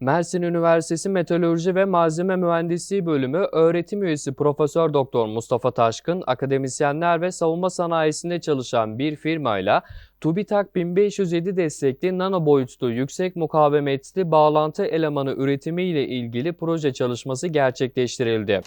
Mersin Üniversitesi Meteoroloji ve Malzeme Mühendisliği Bölümü öğretim üyesi Profesör Doktor Mustafa Taşkın, akademisyenler ve savunma sanayisinde çalışan bir firmayla TÜBİTAK 1507 destekli nano boyutlu yüksek mukavemetli bağlantı elemanı üretimi ile ilgili proje çalışması gerçekleştirildi.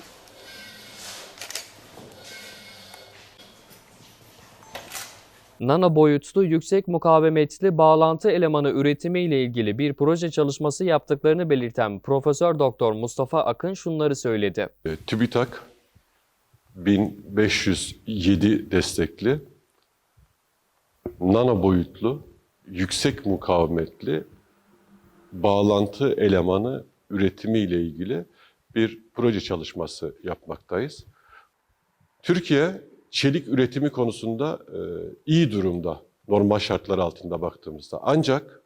Nano boyutlu yüksek mukavemetli bağlantı elemanı üretimi ile ilgili bir proje çalışması yaptıklarını belirten Profesör Doktor Mustafa Akın şunları söyledi. E, TÜBİTAK 1507 destekli nano boyutlu yüksek mukavemetli bağlantı elemanı üretimi ile ilgili bir proje çalışması yapmaktayız. Türkiye çelik üretimi konusunda e, iyi durumda normal şartlar altında baktığımızda. Ancak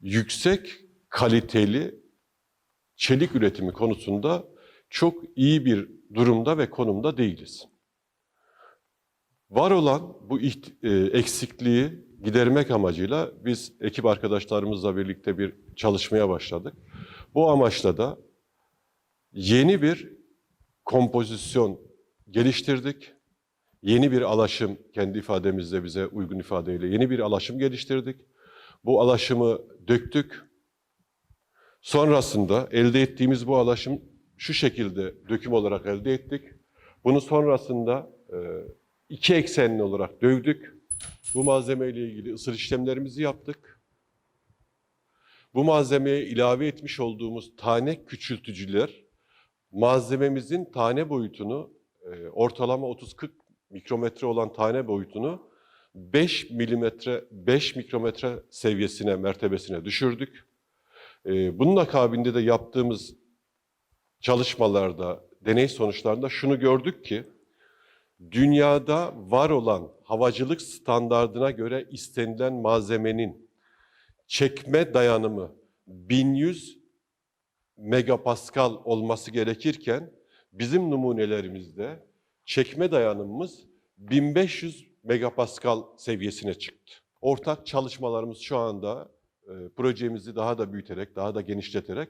yüksek kaliteli çelik üretimi konusunda çok iyi bir durumda ve konumda değiliz. Var olan bu e, eksikliği gidermek amacıyla biz ekip arkadaşlarımızla birlikte bir çalışmaya başladık. Bu amaçla da yeni bir kompozisyon geliştirdik. Yeni bir alaşım, kendi ifademizle bize uygun ifadeyle yeni bir alaşım geliştirdik. Bu alaşımı döktük. Sonrasında elde ettiğimiz bu alaşım şu şekilde döküm olarak elde ettik. Bunu sonrasında e, iki eksenli olarak dövdük. Bu malzeme ile ilgili ısır işlemlerimizi yaptık. Bu malzemeye ilave etmiş olduğumuz tane küçültücüler malzememizin tane boyutunu e, ortalama 30-40 mikrometre olan tane boyutunu 5 milimetre 5 mikrometre seviyesine mertebesine düşürdük. E, bunun akabinde de yaptığımız çalışmalarda, deney sonuçlarında şunu gördük ki, dünyada var olan havacılık standardına göre istenilen malzemenin çekme dayanımı 1100 megapascal olması gerekirken bizim numunelerimizde çekme dayanımımız 1500 megapascal seviyesine çıktı. Ortak çalışmalarımız şu anda e, projemizi daha da büyüterek, daha da genişleterek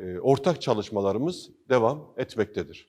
e, ortak çalışmalarımız devam etmektedir.